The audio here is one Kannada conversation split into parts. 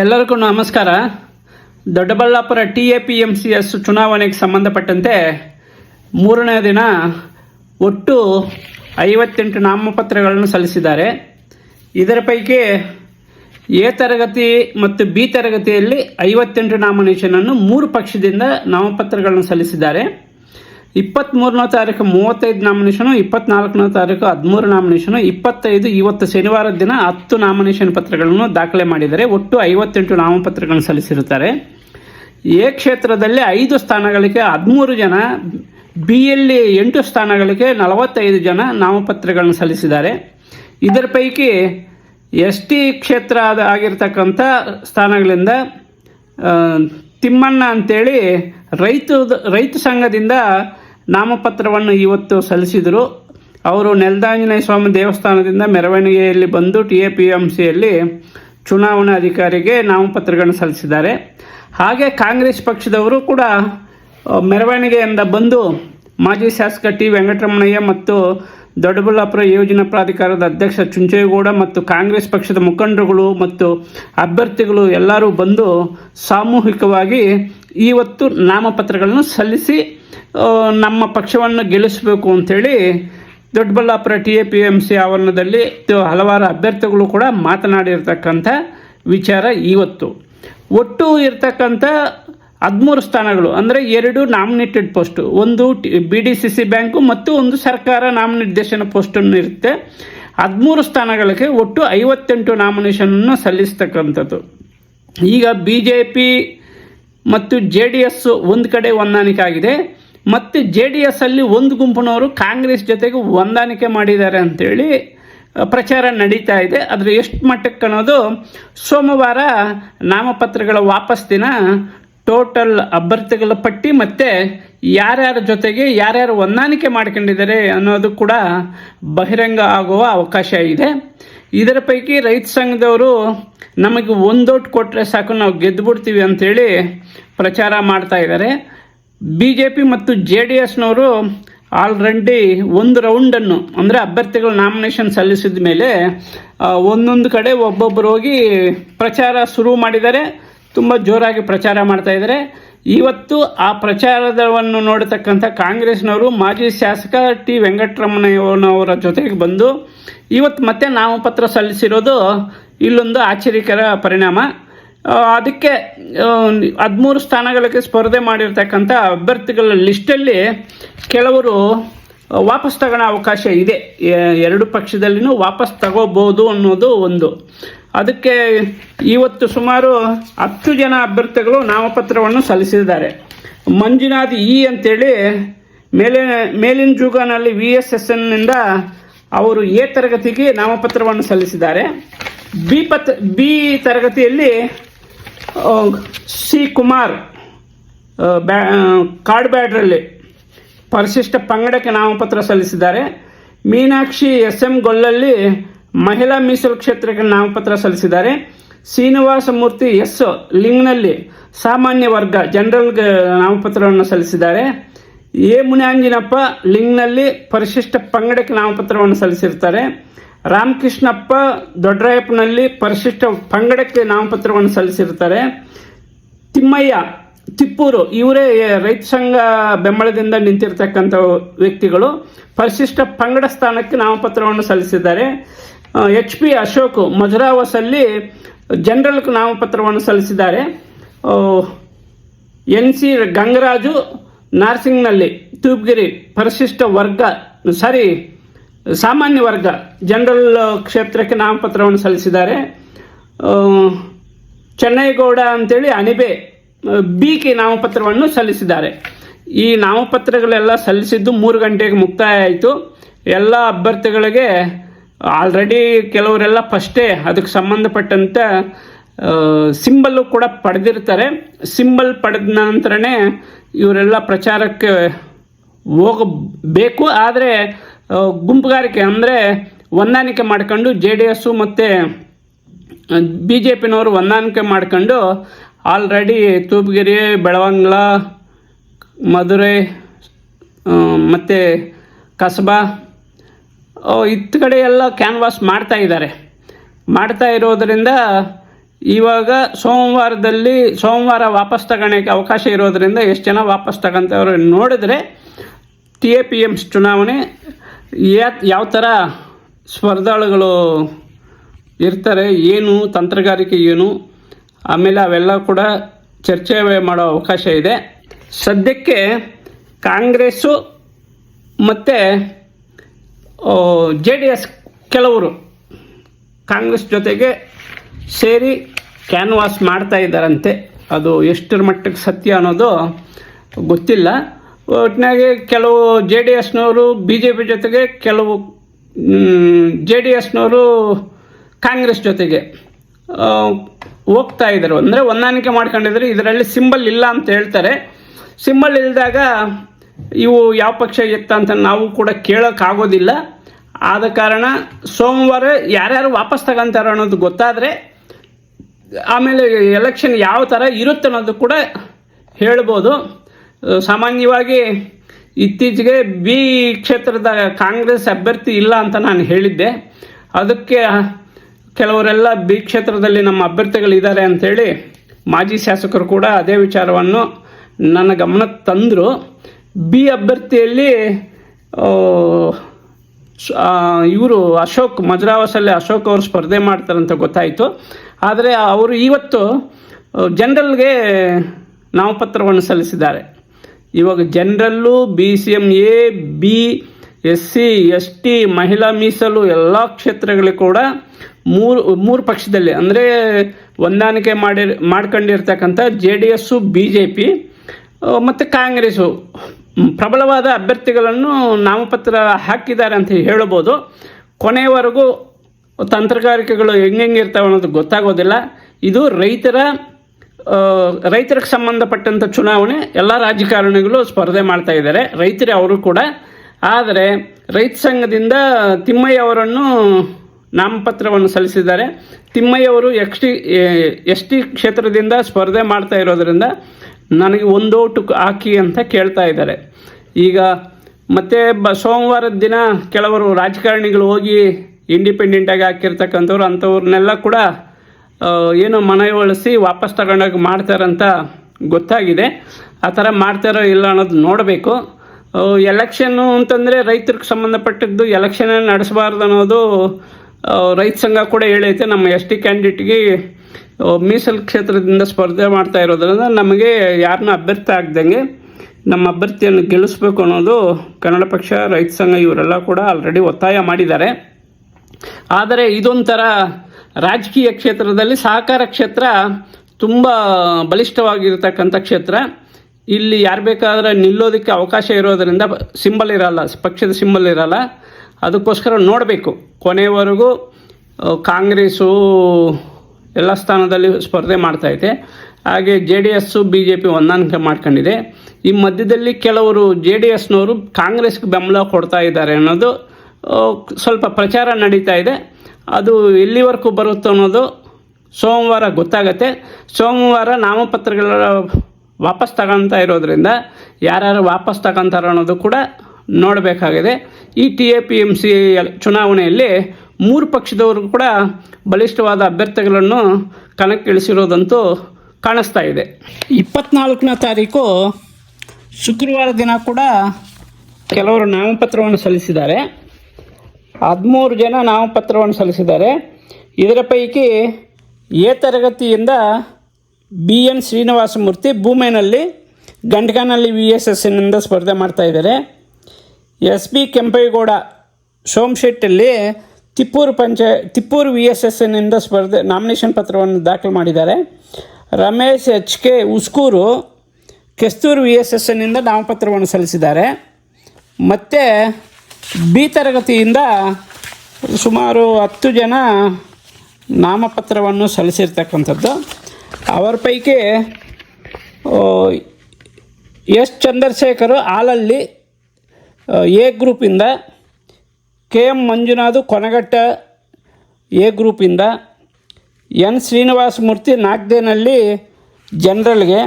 ಎಲ್ಲರಿಗೂ ನಮಸ್ಕಾರ. Doddaballapura T A P M C S ಚುನಾವಣೆಗೆ ಸಂಬಂಧಪಟ್ಟಂತೆ ಮೂರನೇ ದಿನ ಒಟ್ಟು ಐವತ್ತೆಂಟು ನಾಮಪತ್ರಗಳನ್ನು ಸಲ್ಲಿಸಿದ್ದಾರೆ. ಇದರ ಪೈಕಿ ಎ ತರಗತಿ ಮತ್ತು ಬಿ ತರಗತಿಯಲ್ಲಿ ಐವತ್ತೆಂಟು ನಾಮಿನೇಷನನ್ನು ಮೂರು ಪಕ್ಷದಿಂದ ನಾಮಪತ್ರಗಳನ್ನು ಸಲ್ಲಿಸಿದ್ದಾರೆ. ಇಪ್ಪತ್ತ್ಮೂರನೇ ತಾರೀಕು ಮೂವತ್ತೈದು ನಾಮಿನೇಷನು, ಇಪ್ಪತ್ನಾಲ್ಕನೇ ತಾರೀಕು ಹದಿಮೂರು ನಾಮಿನೇಷನು, ಇಪ್ಪತ್ತೈದು ಇವತ್ತು ಶನಿವಾರದ ದಿನ ಹತ್ತು ನಾಮಿನೇಷನ್ ಪತ್ರಗಳನ್ನು ದಾಖಲೆ ಮಾಡಿದರೆ ಒಟ್ಟು ಐವತ್ತೆಂಟು ನಾಮಪತ್ರಗಳನ್ನು ಸಲ್ಲಿಸಿರುತ್ತಾರೆ. ಎ ಕ್ಷೇತ್ರದಲ್ಲಿ ಐದು ಸ್ಥಾನಗಳಿಗೆ ಹದಿಮೂರು ಜನ ಬಿ ಎಲ್ಲಿ ಎಂಟು ಸ್ಥಾನಗಳಿಗೆ ನಲವತ್ತೈದು ಜನ ನಾಮಪತ್ರಗಳನ್ನು ಸಲ್ಲಿಸಿದ್ದಾರೆ. ಇದರ ಪೈಕಿ ಎಸ್ ಟಿ ಕ್ಷೇತ್ರ ಆಗಿರ್ತಕ್ಕಂಥ ಸ್ಥಾನಗಳಿಂದ ತಿಮ್ಮಣ್ಣ ಅಂತೇಳಿ ರೈತ ರೈತ ಸಂಘದಿಂದ ನಾಮಪತ್ರವನ್ನು ಇವತ್ತು ಸಲ್ಲಿಸಿದರು. ಅವರು ನೆಲ್ದಾಂಜನೇಯ ಸ್ವಾಮಿ ದೇವಸ್ಥಾನದಿಂದ ಮೆರವಣಿಗೆಯಲ್ಲಿ ಬಂದು ಟಿ ಎ ಪಿ ಎಂ ಸಿಯಲ್ಲಿ ಚುನಾವಣಾ ಅಧಿಕಾರಿಗೆ ನಾಮಪತ್ರಗಳನ್ನು ಸಲ್ಲಿಸಿದ್ದಾರೆ. ಹಾಗೆ ಕಾಂಗ್ರೆಸ್ ಪಕ್ಷದವರು ಕೂಡ ಮೆರವಣಿಗೆಯಿಂದ ಬಂದು ಮಾಜಿ ಶಾಸಕ ಟಿ ವೆಂಕಟರಮಣಯ್ಯ ಮತ್ತು ದೊಡ್ಡಬಳ್ಳಾಪುರ ಯೋಜನಾ ಪ್ರಾಧಿಕಾರದ ಅಧ್ಯಕ್ಷ ಚುಂಚೇಗೌಡ ಮತ್ತು ಕಾಂಗ್ರೆಸ್ ಪಕ್ಷದ ಮುಖಂಡರುಗಳು ಮತ್ತು ಅಭ್ಯರ್ಥಿಗಳು ಎಲ್ಲರೂ ಬಂದು ಸಾಮೂಹಿಕವಾಗಿ ಇವತ್ತು ನಾಮಪತ್ರಗಳನ್ನು ಸಲ್ಲಿಸಿ ನಮ್ಮ ಪಕ್ಷವನ್ನು ಗೆಲ್ಲಿಸಬೇಕು ಅಂಥೇಳಿ Doddaballapura T A P M C ಆವರಣದಲ್ಲಿ ಹಲವಾರು ಅಭ್ಯರ್ಥಿಗಳು ಕೂಡ ಮಾತನಾಡಿರ್ತಕ್ಕಂಥ ವಿಚಾರ ಇವತ್ತು. ಒಟ್ಟು ಇರ್ತಕ್ಕಂಥ ಹದಿಮೂರು ಸ್ಥಾನಗಳು, ಅಂದರೆ ಎರಡು ನಾಮಿನೇಟೆಡ್ ಪೋಸ್ಟು, ಒಂದು B D C C bank ಮತ್ತು ಒಂದು ಸರ್ಕಾರ ನಾಮನಿರ್ದೇಶನ ಪೋಸ್ಟನ್ನು ಇರುತ್ತೆ. ಹದಿಮೂರು ಸ್ಥಾನಗಳಿಗೆ ಒಟ್ಟು ಐವತ್ತೆಂಟು ನಾಮಿನೇಷನನ್ನು ಸಲ್ಲಿಸ್ತಕ್ಕಂಥದ್ದು. ಈಗ ಬಿ ಜೆ ಪಿ ಮತ್ತು ಜೆ ಡಿ ಎಸ್ ಒಂದು ಕಡೆ ಹೊಂದಾಣಿಕೆ ಆಗಿದೆ ಮತ್ತು ಜೆ ಡಿ ಎಸ್ ಅಲ್ಲಿ ಒಂದು ಗುಂಪಿನವರು ಕಾಂಗ್ರೆಸ್ ಜೊತೆಗೆ ಹೊಂದಾಣಿಕೆ ಮಾಡಿದ್ದಾರೆ ಅಂತೇಳಿ ಪ್ರಚಾರ ನಡೀತಾ ಇದೆ. ಅದರ ಎಷ್ಟು ಮಟ್ಟಕ್ಕೆ ಅನ್ನೋದು ಸೋಮವಾರ ನಾಮಪತ್ರಗಳ ವಾಪಸ್ ದಿನ ಟೋಟಲ್ ಅಭ್ಯರ್ಥಿಗಳ ಪಟ್ಟಿ ಮತ್ತು ಯಾರ್ಯಾರ ಜೊತೆಗೆ ಯಾರ್ಯಾರು ಹೊಂದಾಣಿಕೆ ಮಾಡ್ಕೊಂಡಿದ್ದಾರೆ ಅನ್ನೋದು ಕೂಡ ಬಹಿರಂಗ ಆಗುವ ಅವಕಾಶ ಇದೆ. ಇದರ ಪೈಕಿ ರೈತ ಸಂಘದವರು ನಮಗೆ ಒಂದೋಟ್ ಕೊಟ್ಟರೆ ಸಾಕು, ನಾವು ಗೆದ್ದುಬಿಡ್ತೀವಿ ಅಂಥೇಳಿ ಪ್ರಚಾರ ಮಾಡ್ತಾ ಇದ್ದಾರೆ. ಬಿ ಜೆ ಪಿ ಮತ್ತು ಜೆ ಡಿ ಎಸ್ನವರು ಆಲ್ರೆಡಿ ಒಂದು ರೌಂಡನ್ನು ಅಂದರೆ ಅಭ್ಯರ್ಥಿಗಳ ನಾಮಿನೇಷನ್ ಸಲ್ಲಿಸಿದ ಮೇಲೆ ಒಂದೊಂದು ಕಡೆ ಒಬ್ಬೊಬ್ಬರು ಹೋಗಿ ಪ್ರಚಾರ ಶುರು ಮಾಡಿದ್ದಾರೆ. ತುಂಬ ಜೋರಾಗಿ ಪ್ರಚಾರ ಮಾಡ್ತಾ ಇದ್ದಾರೆ. ಇವತ್ತು ಆ ಪ್ರಚಾರವನ್ನು ನೋಡತಕ್ಕಂಥ ಕಾಂಗ್ರೆಸ್ನವರು ಮಾಜಿ ಶಾಸಕ ಟಿ ವೆಂಕಟರಮಣಯ್ಯನವರ ಜೊತೆಗೆ ಬಂದು, ಇವತ್ತು ಮತ್ತೆ ನಾಮಪತ್ರ ಸಲ್ಲಿಸಿರೋದು ಇಲ್ಲೊಂದು ಆಶ್ಚರ್ಯಕರ ಪರಿಣಾಮ. ಅದಕ್ಕೆ ಹದಿಮೂರು ಸ್ಥಾನಗಳಿಗೆ ಸ್ಪರ್ಧೆ ಮಾಡಿರ್ತಕ್ಕಂಥ ಅಭ್ಯರ್ಥಿಗಳ ಲಿಸ್ಟಲ್ಲಿ ಕೆಲವರು ವಾಪಸ್ ತಗೊಳ್ಳೋ ಅವಕಾಶ ಇದೆ. ಎರಡು ಪಕ್ಷದಲ್ಲಿನೂ ವಾಪಸ್ ತಗೋಬೋದು ಅನ್ನೋದು ಒಂದು. ಅದಕ್ಕೆ ಇವತ್ತು ಸುಮಾರು ಹತ್ತು ಜನ ಅಭ್ಯರ್ಥಿಗಳು ನಾಮಪತ್ರವನ್ನು ಸಲ್ಲಿಸಿದ್ದಾರೆ. ಮಂಜುನಾಥ್ ಇ ಅಂತೇಳಿ ಮೇಲೆ, ಮೇಲಿನ ಜುಗನಲ್ಲಿ ವಿ ಎಸ್ ಎಸ್ ಎನ್ನಿಂದ ಅವರು ಎ ತರಗತಿಗೆ ನಾಮಪತ್ರವನ್ನು ಸಲ್ಲಿಸಿದ್ದಾರೆ. ಬಿ ಪತ್, ಬಿ ತರಗತಿಯಲ್ಲಿ ಸಿ ಕುಮಾರ್ ಬ್ಯಾ ಕಾರ್ಡ್ ಬ್ಯಾಡ್ರಲ್ಲಿ ಪರಿಶಿಷ್ಟ ಪಂಗಡಕ್ಕೆ ನಾಮಪತ್ರ ಸಲ್ಲಿಸಿದ್ದಾರೆ. ಮೀನಾಕ್ಷಿ ಎಸ್ ಎಂ ಗೊಲ್ಲಲ್ಲಿ ಮಹಿಳಾ ಮೀಸಲು ಕ್ಷೇತ್ರಕ್ಕೆ ನಾಮಪತ್ರ ಸಲ್ಲಿಸಿದ್ದಾರೆ. ಶ್ರೀನಿವಾಸ ಮೂರ್ತಿ ಎಸ್ ಲಿಂಗ್ನಲ್ಲಿ ಸಾಮಾನ್ಯ ವರ್ಗ ಜನರಲ್ಗೆ ನಾಮಪತ್ರವನ್ನು ಸಲ್ಲಿಸಿದ್ದಾರೆ. ಎ ಮುನಿಯಾಂಜಿನಪ್ಪ ಲಿಂಗ್ನಲ್ಲಿ ಪರಿಶಿಷ್ಟ ಪಂಗಡಕ್ಕೆ ನಾಮಪತ್ರವನ್ನು ಸಲ್ಲಿಸಿರ್ತಾರೆ. ರಾಮಕೃಷ್ಣಪ್ಪ ದೊಡ್ಡರಾಯಪ್ಪನಲ್ಲಿ ಪರಿಶಿಷ್ಟ ಪಂಗಡಕ್ಕೆ ನಾಮಪತ್ರವನ್ನು ಸಲ್ಲಿಸಿರ್ತಾರೆ ತಿಮ್ಮಯ್ಯ, ತಿಪ್ಪೂರು, ಇವರೇ ರೈತ ಸಂಘ ಬೆಂಬಲದಿಂದ ನಿಂತಿರ್ತಕ್ಕಂಥ ವ್ಯಕ್ತಿಗಳು ಪರಿಶಿಷ್ಟ ಪಂಗಡ ಸ್ಥಾನಕ್ಕೆ ನಾಮಪತ್ರವನ್ನು ಸಲ್ಲಿಸಿದ್ದಾರೆ. ಎಚ್ ಪಿ ಅಶೋಕ್ ಮಜರಾವಸಲ್ಲಿ ಜನರಲ್ಗೆ ನಾಮಪತ್ರವನ್ನು ಸಲ್ಲಿಸಿದ್ದಾರೆ. ಎನ್ ಸಿ ಗಂಗರಾಜು ನಾರ್ಸಿಂಗ್ನಲ್ಲಿ, ತೂಪ್ಗಿರಿ ಪರಿಶಿಷ್ಟ ವರ್ಗ, ಸಾರಿ ಸಾಮಾನ್ಯ ವರ್ಗ, ಜನರಲ್ ಕ್ಷೇತ್ರಕ್ಕೆ ನಾಮಪತ್ರವನ್ನು ಸಲ್ಲಿಸಿದ್ದಾರೆ. ಚೆನ್ನೈಗೌಡ ಅಂತೇಳಿ ಅನಿಬೆ ಬಿ ಕೆ ನಾಮಪತ್ರವನ್ನು ಸಲ್ಲಿಸಿದ್ದಾರೆ. ಈ ನಾಮಪತ್ರಗಳೆಲ್ಲ ಸಲ್ಲಿಸಿದ್ದು ಮೂರು ಗಂಟೆಗೆ ಮುಕ್ತಾಯ ಆಯಿತು. ಎಲ್ಲ ಅಭ್ಯರ್ಥಿಗಳಿಗೆ ಆಲ್ರೆಡಿ ಕೆಲವರೆಲ್ಲ ಫಸ್ಟೇ ಅದಕ್ಕೆ ಸಂಬಂಧಪಟ್ಟಂತೆ ಸಿಂಬಲ್ಲು ಕೂಡ ಪಡೆದಿರ್ತಾರೆ. ಸಿಂಬಲ್ ಪಡೆದ ನಂತರನೇ ಇವರೆಲ್ಲ ಪ್ರಚಾರಕ್ಕೆ ಹೋಗಬೇಕು. ಆದರೆ ಗುಂಪುಗಾರಿಕೆ ಅಂದರೆ ಹೊಂದಾಣಿಕೆ ಮಾಡ್ಕೊಂಡು ಜೆ ಡಿ ಎಸ್ಸು ಮತ್ತು ಬಿ ಜೆ ಪಿನವರು ಹೊಂದಾಣಿಕೆ ಮಾಡ್ಕೊಂಡು ಆಲ್ರೆಡಿ ತೂಪ್ಗಿರಿ ಬೆಳವಂಗ್ಲ, ಮಧುರೈ ಮತ್ತು ಕಸಬಾ ಇತ್ತ ಕಡೆ ಎಲ್ಲ ಕ್ಯಾನ್ವಾಸ್ ಮಾಡ್ತಾ ಇದ್ದಾರೆ. ಮಾಡ್ತಾ ಇರೋದರಿಂದ ಇವಾಗ ಸೋಮವಾರದಲ್ಲಿ, ಸೋಮವಾರ ವಾಪಸ್ ತಗೊಳ್ಳೋಕ್ಕೆ ಅವಕಾಶ ಇರೋದರಿಂದ ಎಷ್ಟು ಜನ ವಾಪಸ್ ತಗೊಂತವ್ರು ನೋಡಿದ್ರೆ ಟಿ ಎ ಪಿ ಎಮ್ಸ್ ಚುನಾವಣೆ ಯಾವ ಥರ ಸ್ಪರ್ಧಾಳುಗಳು ಇರ್ತಾರೆ, ಏನು ತಂತ್ರಗಾರಿಕೆ ಏನು, ಆಮೇಲೆ ಅವೆಲ್ಲ ಕೂಡ ಚರ್ಚೆ ಮಾಡೋ ಅವಕಾಶ ಇದೆ. ಸದ್ಯಕ್ಕೆ ಕಾಂಗ್ರೆಸ್ಸು ಮತ್ತು ಜೆ ಡಿ ಎಸ್ ಕೆಲವರು ಕಾಂಗ್ರೆಸ್ ಜೊತೆಗೆ ಸೇರಿ ಕ್ಯಾನ್ವಾಸ್ ಮಾಡ್ತಾ ಇದ್ದಾರಂತೆ. ಅದು ಎಷ್ಟರ ಮಟ್ಟಕ್ಕೆ ಸತ್ಯ ಅನ್ನೋದು ಗೊತ್ತಿಲ್ಲ. ಒಟ್ಟಿನಾಗೆ ಕೆಲವು ಜೆ ಡಿ ಎಸ್ನವರು ಬಿ ಜೆ ಪಿ ಜೊತೆಗೆ ಕೆಲವು ಜೆ ಡಿ ಎಸ್ನವರು ಕಾಂಗ್ರೆಸ್ ಜೊತೆಗೆ ಹೋಗ್ತಾ ಇದ್ದರು ಅಂದರೆ ಹೊಂದಾಣಿಕೆ ಮಾಡ್ಕೊಂಡಿದ್ರು. ಇದರಲ್ಲಿ ಸಿಂಬಲ್ ಇಲ್ಲ ಅಂತ ಹೇಳ್ತಾರೆ. ಸಿಂಬಲ್ ಇಲ್ಲದಾಗ ಇವು ಯಾವ ಪಕ್ಷ ಎತ್ತ ಅಂತ ನಾವು ಕೂಡ ಕೇಳೋಕ್ಕಾಗೋದಿಲ್ಲ ಆದ ಕಾರಣ ಸೋಮವಾರ ಯಾರ್ಯಾರು ವಾಪಸ್ ತಗೊಂತಾರೆ ಅನ್ನೋದು ಗೊತ್ತಾದರೆ, ಆಮೇಲೆ ಎಲೆಕ್ಷನ್ ಯಾವ ಥರ ಇರುತ್ತೆ ಅನ್ನೋದು ಕೂಡ ಹೇಳ್ಬೋದು. ಸಾಮಾನ್ಯವಾಗಿ ಇತ್ತೀಚೆಗೆ ಬಿ ಕ್ಷೇತ್ರದ ಕಾಂಗ್ರೆಸ್ ಅಭ್ಯರ್ಥಿ ಇಲ್ಲ ಅಂತ ನಾನು ಹೇಳಿದ್ದೆ. ಅದಕ್ಕೆ ಕೆಲವರೆಲ್ಲ ಬಿ ಕ್ಷೇತ್ರದಲ್ಲಿ ನಮ್ಮ ಅಭ್ಯರ್ಥಿಗಳಿದ್ದಾರೆ ಅಂಥೇಳಿ ಮಾಜಿ ಶಾಸಕರು ಕೂಡ ಅದೇ ವಿಚಾರವನ್ನು ನನ್ನ ಗಮನಕ್ಕೆ ತಂದರು. ಬಿ ಅಭ್ಯರ್ಥಿಯಲ್ಲಿ ಇವರು ಅಶೋಕ್, ಮಜ್ರಾವಸಲ್ಲಿ ಅಶೋಕ್ ಅವರು ಸ್ಪರ್ಧೆ ಮಾಡ್ತಾರಂತ ಗೊತ್ತಾಯಿತು. ಆದರೆ ಅವರು ಇವತ್ತು ಜನರಲ್ಗೆ ನಾಮಪತ್ರವನ್ನು ಸಲ್ಲಿಸಿದ್ದಾರೆ. ಇವಾಗ general B C M A B S C S T ಮಹಿಳಾ, ಮೀಸಲು ಎಲ್ಲ ಕ್ಷೇತ್ರಗಳು ಕೂಡ ಮೂರು ಮೂರು ಪಕ್ಷದಲ್ಲಿ ಅಂದರೆ ಹೊಂದಾಣಿಕೆ ಮಾಡಿ, ಮಾಡ್ಕೊಂಡಿರ್ತಕ್ಕಂಥ J D S B J P ಮತ್ತು ಕಾಂಗ್ರೆಸ್ಸು ಪ್ರಬಲವಾದ ಅಭ್ಯರ್ಥಿಗಳನ್ನು ನಾಮಪತ್ರ ಹಾಕಿದ್ದಾರೆ ಅಂತ ಹೇಳ್ಬೋದು. ಕೊನೆಯವರೆಗೂ ತಂತ್ರಗಾರಿಕೆಗಳು ಹೆಂಗೆ ಇರ್ತಾವೆ ಅನ್ನೋದು ಗೊತ್ತಾಗೋದಿಲ್ಲ. ಇದು ರೈತರ ರೈತರಿಗೆ ಸಂಬಂಧಪಟ್ಟಂಥ ಚುನಾವಣೆ ಎಲ್ಲ ರಾಜಕಾರಣಿಗಳು ಸ್ಪರ್ಧೆ ಮಾಡ್ತಾ ಇದ್ದಾರೆ. ರೈತರೇ ಅವರು ಕೂಡ. ಆದರೆ ರೈತ ಸಂಘದಿಂದ ತಿಮ್ಮಯ್ಯ ಅವರನ್ನು ನಾಮಪತ್ರವನ್ನು ಸಲ್ಲಿಸಿದ್ದಾರೆ. ತಿಮ್ಮಯ್ಯ ಅವರು ಎಕ್ಸ್ ಟಿ ಎಸ್ ಟಿ ಕ್ಷೇತ್ರದಿಂದ ಸ್ಪರ್ಧೆ ಮಾಡ್ತಾ ಇರೋದರಿಂದ ನನಗೆ ಒಂದೋಟು ಹಾಕಿ ಅಂತ ಕೇಳ್ತಾ ಇದ್ದಾರೆ. ಈಗ ಮತ್ತೆ ಬ, ಸೋಮವಾರದ ದಿನ ಕೆಲವರು ರಾಜಕಾರಣಿಗಳು ಹೋಗಿ ಇಂಡಿಪೆಂಡೆಂಟಾಗಿ ಹಾಕಿರ್ತಕ್ಕಂಥವ್ರು ಅಂಥವ್ರನ್ನೆಲ್ಲ ಕೂಡ ಏನೋ ಮನವೊಲಿಸಿ ವಾಪಸ್ ತಗೊಂಡೋಗಿ ಮಾಡ್ತಾರಂತ ಗೊತ್ತಾಗಿದೆ. ಆ ಥರ ಮಾಡ್ತಾರೋ ಇಲ್ಲ ಅನ್ನೋದು ನೋಡಬೇಕು. ಎಲೆಕ್ಷನ್ನು ಅಂತಂದರೆ ರೈತರಿಗೆ ಸಂಬಂಧಪಟ್ಟಿದ್ದು ಎಲೆಕ್ಷನ್ ನಡೆಸಬಾರ್ದು ಅನ್ನೋದು ರೈತ ಸಂಘ ಕೂಡ ಹೇಳೈತೆ. ನಮ್ಮ ಎಸ್ ಟಿ ಕ್ಯಾಂಡಿಡೇಟ್ಗೆ ಮೀಸಲು ಕ್ಷೇತ್ರದಿಂದ ಸ್ಪರ್ಧೆ ಮಾಡ್ತಾ ಇರೋದ್ರಿಂದ ನಮಗೆ ಯಾರನ್ನ ಅಭ್ಯರ್ಥಿ ಆಗ್ದಂಗೆ ನಮ್ಮ ಅಭ್ಯರ್ಥಿಯನ್ನು ಗೆಲ್ಲಿಸ್ಬೇಕು ಅನ್ನೋದು ಕನ್ನಡ ಪಕ್ಷ, ರೈತ ಸಂಘ ಇವರೆಲ್ಲ ಕೂಡ ಆಲ್ರೆಡಿ ಒತ್ತಾಯ ಮಾಡಿದ್ದಾರೆ. ಆದರೆ ಇದೊಂಥರ ರಾಜಕೀಯ ಕ್ಷೇತ್ರದಲ್ಲಿ ಸಹಕಾರ ಕ್ಷೇತ್ರ ತುಂಬ ಬಲಿಷ್ಠವಾಗಿರತಕ್ಕಂಥ ಕ್ಷೇತ್ರ. ಇಲ್ಲಿ ಯಾರು ಬೇಕಾದ್ರೆ ನಿಲ್ಲೋದಕ್ಕೆ ಅವಕಾಶ ಇರೋದರಿಂದ ಸಿಂಬಲ್ ಇರಲ್ಲ, ಪಕ್ಷದ ಸಿಂಬಲ್ ಇರಲ್ಲ. ಅದಕ್ಕೋಸ್ಕರ ನೋಡಬೇಕು. ಕೊನೆಯವರೆಗೂ ಕಾಂಗ್ರೆಸ್ಸು ಎಲ್ಲ ಸ್ಥಾನದಲ್ಲಿ ಸ್ಪರ್ಧೆ ಮಾಡ್ತಾಯಿದೆ ಹಾಗೆ J D S B J P ಹೊಂದಾಣಿಕೆ ಮಾಡ್ಕೊಂಡಿದೆ. ಈ ಮಧ್ಯದಲ್ಲಿ ಕೆಲವರು ಜೆ ಡಿ ಎಸ್ನವರು ಕಾಂಗ್ರೆಸ್ಗೆ ಬೆಂಬಲ ಕೊಡ್ತಾ ಇದ್ದಾರೆ ಅನ್ನೋದು ಸ್ವಲ್ಪ ಪ್ರಚಾರ ನಡೀತಾ ಇದೆ. ಅದು ಎಲ್ಲಿವರೆಗೂ ಬರುತ್ತೋ ಅನ್ನೋದು ಸೋಮವಾರ ಗೊತ್ತಾಗತ್ತೆ. ಸೋಮವಾರ ನಾಮಪತ್ರಗಳ ವಾಪಸ್ ತಗೊಂತ ಇರೋದ್ರಿಂದ ಯಾರ್ಯಾರು ವಾಪಸ್ ತಗೊತಾರೋ ಅನ್ನೋದು ಕೂಡ ನೋಡಬೇಕಾಗಿದೆ. ಈ T A P M C ಚುನಾವಣೆಯಲ್ಲಿ ಮೂರು ಪಕ್ಷದವರು ಕೂಡ ಬಲಿಷ್ಠವಾದ ಅಭ್ಯರ್ಥಿಗಳನ್ನು ಕಣಕ್ಕಿಳಿಸಿರೋದಂತೂ ಕಾಣಿಸ್ತಾ ಇದೆ. ಇಪ್ಪತ್ನಾಲ್ಕನೇ ತಾರೀಕು ಶುಕ್ರವಾರ ದಿನ ಕೂಡ ಕೆಲವರು ನಾಮಪತ್ರವನ್ನು ಸಲ್ಲಿಸಿದ್ದಾರೆ. ಹದಿಮೂರು ಜನ ನಾಮಪತ್ರವನ್ನು ಸಲ್ಲಿಸಿದ್ದಾರೆ. ಇದರ ಪೈಕಿ ಎ ತರಗತಿಯಿಂದ ಬಿ ಎನ್ ಶ್ರೀನಿವಾಸಮೂರ್ತಿ ಭೂಮೇನಲ್ಲಿ ಗಂಟಗಾನಲ್ಲಿ ವಿ ಎಸ್ ಎಸ್ನಿಂದ ಸ್ಪರ್ಧೆ ಮಾಡ್ತಾಯಿದ್ದಾರೆ ಎಸ್ ಬಿ ಕೆಂಪೇಗೌಡ ಸೋಮಶೆಟ್ಟಲ್ಲಿ ತಿಪ್ಪೂರು ಪಂಚಾಯ ತಿಪ್ಪೂರು ವಿ ಎಸ್ ಎಸ್ನಿಂದ ಸ್ಪರ್ಧೆ, ನಾಮಿನೇಷನ್ ಪತ್ರವನ್ನು ದಾಖಲು ಮಾಡಿದ್ದಾರೆ. Ramesh H K Uskur Kesthur V S ಎಸ್ನಿಂದ ನಾಮಪತ್ರವನ್ನು ಸಲ್ಲಿಸಿದ್ದಾರೆ. ಮತ್ತು ಬಿ ತರಗತಿಯಿಂದ ಸುಮಾರು ಹತ್ತು ಜನ ನಾಮಪತ್ರವನ್ನು ಸಲ್ಲಿಸಿರ್ತಕ್ಕಂಥದ್ದು. ಅವರ ಪೈಕಿ ಎಸ್ ಚಂದ್ರಶೇಖರ್ ಹಾಲಲ್ಲಿ A ಗ್ರೂಪಿಂದ, K M Manjunath Konagatta A ಗ್ರೂಪಿಂದ, N Srinivasa Murthy ನಾಗ್ದೇನಲ್ಲಿ ಜನರಲ್ಗೆ,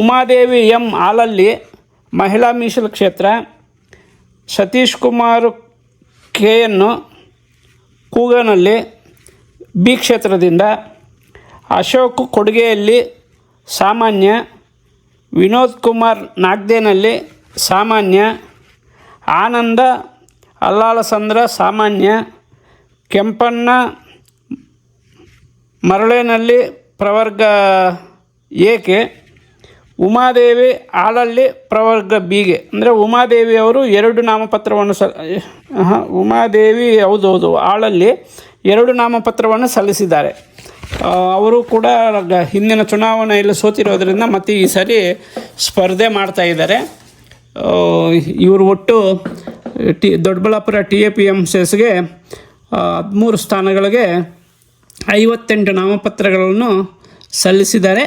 ಉಮಾದೇವಿ ಎಂ ಹಾಲಲ್ಲಿ ಮಹಿಳಾ ಮೀಸಲು ಕ್ಷೇತ್ರ ಸತೀಶ್ ಕುಮಾರ್ ಕೆ ಯನ್ನು ಕೂಗನಲ್ಲಿ ಬಿ ಕ್ಷೇತ್ರದಿಂದ ಅಶೋಕ್ ಕೊಡುಗೆಯಲ್ಲಿ ಸಾಮಾನ್ಯ, ವಿನೋದ್ ಕುಮಾರ್ ನಾಗ್ದೇನಲ್ಲಿ ಸಾಮಾನ್ಯ, ಆನಂದ ಅಲ್ಲಾಳಸಂದ್ರ ಸಾಮಾನ್ಯ, ಕೆಂಪಣ್ಣ ಮರಳೇನಲ್ಲಿ ಪ್ರವರ್ಗ ಏಕೆ ಉಮಾದೇವಿ ಆಳಲ್ಲಿ ಪ್ರವರ್ಗ ಬಿಗೆ. ಅಂದರೆ ಉಮಾದೇವಿ ಅವರು ಎರಡು ನಾಮಪತ್ರವನ್ನು ಸ ಹಾಂ ಉಮಾದೇವಿ ಹೌದು ಹೌದು, ಆಳಲ್ಲಿ ಎರಡು ನಾಮಪತ್ರವನ್ನು ಸಲ್ಲಿಸಿದ್ದಾರೆ. ಅವರು ಕೂಡ ಹಿಂದಿನ ಚುನಾವಣೆಯಲ್ಲಿ ಸೋತಿರೋದ್ರಿಂದ ಮತ್ತೆ ಈ ಸರಿ ಸ್ಪರ್ಧೆ ಮಾಡ್ತಾ ಇದ್ದಾರೆ. ಇವರು ಒಟ್ಟು T, Doddaballapura T A P M C ಎಸ್ಗೆ ಹದಿಮೂರು ಸ್ಥಾನಗಳಿಗೆ ಐವತ್ತೆಂಟು ನಾಮಪತ್ರಗಳನ್ನು ಸಲ್ಲಿಸಿದ್ದಾರೆ.